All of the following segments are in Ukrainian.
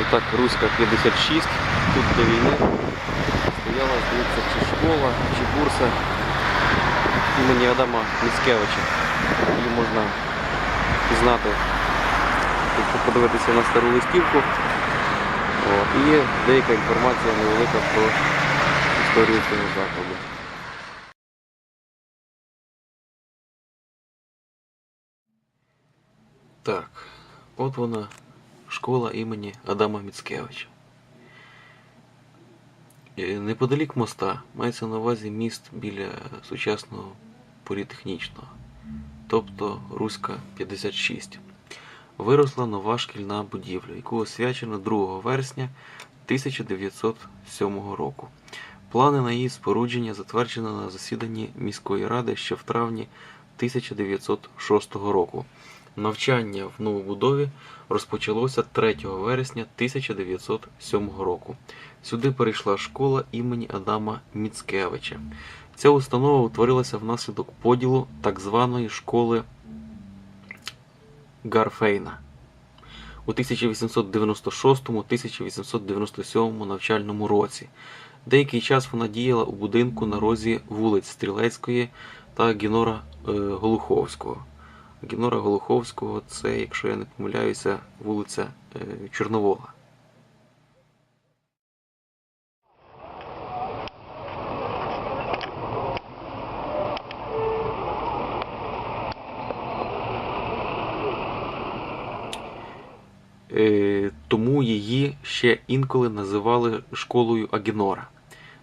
І так, Руська 56, тут до війни стояла, здається, чи школа, чи бурса імені Адама Міцкевича. Її можна пізнати, якщо подивитися на стару листівку. От. І деяка інформація невелика про історію цього закладу. Так, от вона, школа імені Адама Міцкевича. Е, Неподалік моста мається на увазі міст біля сучасного політехнічного, тобто Руська 56. Виросла нова шкільна будівля, яку освячено 2 вересня 1907 року. Плани на її спорудження затверджено на засіданні міської ради ще в травні 1906 року. Навчання в новобудові розпочалося 3 вересня 1907 року. Сюди перейшла школа імені Адама Міцкевича. Ця установа утворилася внаслідок поділу так званої школи Гарфейна у 1896-1897 навчальному році. Деякий час вона діяла у будинку на розі вулиць Стрілецької та Гінора е, Голуховського. Гінора Голуховського це, якщо я не помиляюся, вулиця е, Чорновола. Е, тому її ще інколи називали школою Агінора.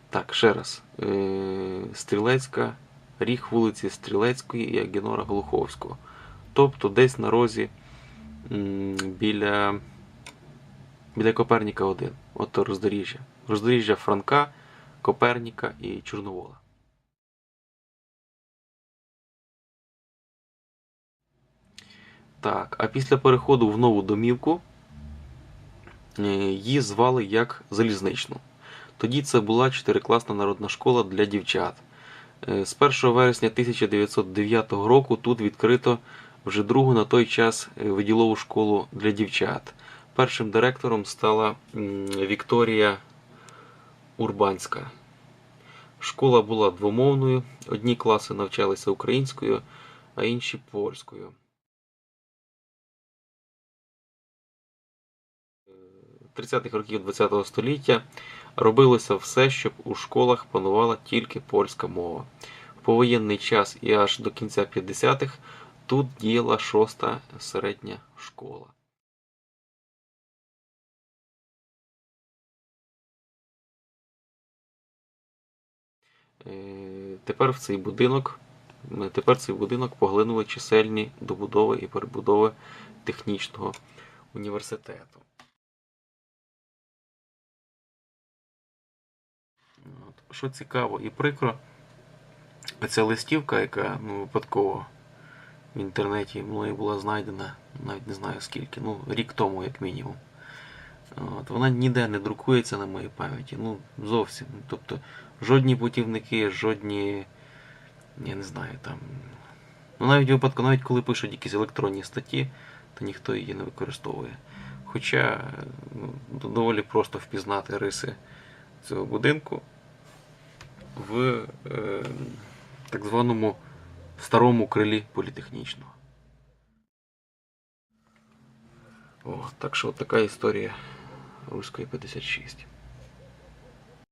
Так, ще раз. Е, Стрілецька, ріг вулиці Стрілецької і Агінора Глуховського. Тобто десь на розі біля, біля Коперніка 1. От роздоріжжя. Роздоріжжя Франка, Коперніка і Чорновола. Так, а після переходу в нову домівку е, її звали як залізничну. Тоді це була чотирикласна народна школа для дівчат. Е, З 1 вересня 1909 року тут відкрито вже другу на той час е, виділову школу для дівчат. Першим директором стала Вікторія Урбанська. Школа була двомовною, одні класи навчалися українською, а інші польською. 30-х років ХХ століття робилося все, щоб у школах панувала тільки польська мова. В повоєнний час і аж до кінця 50-х тут діяла шоста середня школа. Е, Тепер в цей будинок е, тепер цей будинок поглинули чисельні добудови і перебудови технічного університету. Що цікаво і прикро, ця листівка, яка ну, випадково в інтернеті мною була знайдена, навіть не знаю скільки, ну, рік тому, як мінімум. От, вона ніде не друкується на моїй пам'яті. Ну, зовсім. Тобто, жодні путівники, жодні. Я не знаю, там. Ну, навіть випадку, навіть коли пишуть якісь електронні статті, то ніхто її не використовує. Хоча ну, доволі просто впізнати риси цього будинку в е, так званому старому крилі політехнічного. О, так що така історія Руської 56.